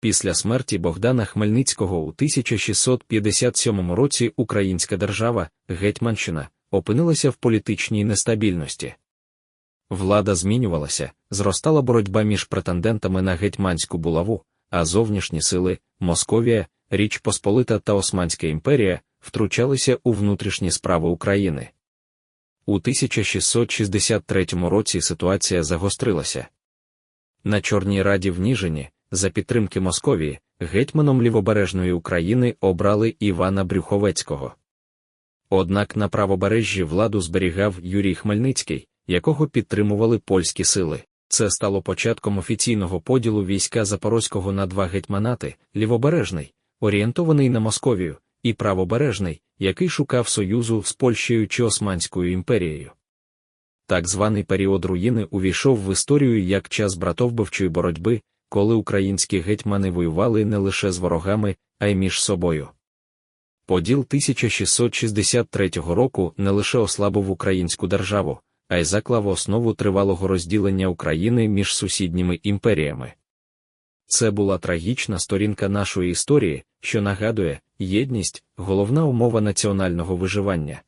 Після смерті Богдана Хмельницького у 1657 році Українська держава, Гетьманщина, опинилася в політичній нестабільності. Влада змінювалася, зростала боротьба між претендентами на гетьманську булаву, а зовнішні сили Московія, Річ Посполита та Османська імперія втручалися у внутрішні справи України. У 1663 році ситуація загострилася. На Чорній Раді в Ніжині, за підтримки Московії, гетьманом лівобережної України обрали Івана Брюховецького. Однак на правобережжі владу зберігав Юрій Хмельницький, якого підтримували польські сили. Це стало початком офіційного поділу війська Запорозького на два гетьманати, лівобережний, орієнтований на Московію, і правобережний, який шукав союзу з Польщею чи Османською імперією. Так званий період руїни увійшов в історію як час братовбивчої боротьби, коли українські гетьмани воювали не лише з ворогами, а й між собою. Поділ 1663 року не лише ослабив українську державу, а й заклав основу тривалого розділення України між сусідніми імперіями. Це була трагічна сторінка нашої історії, що нагадує, єдність головна умова національного виживання.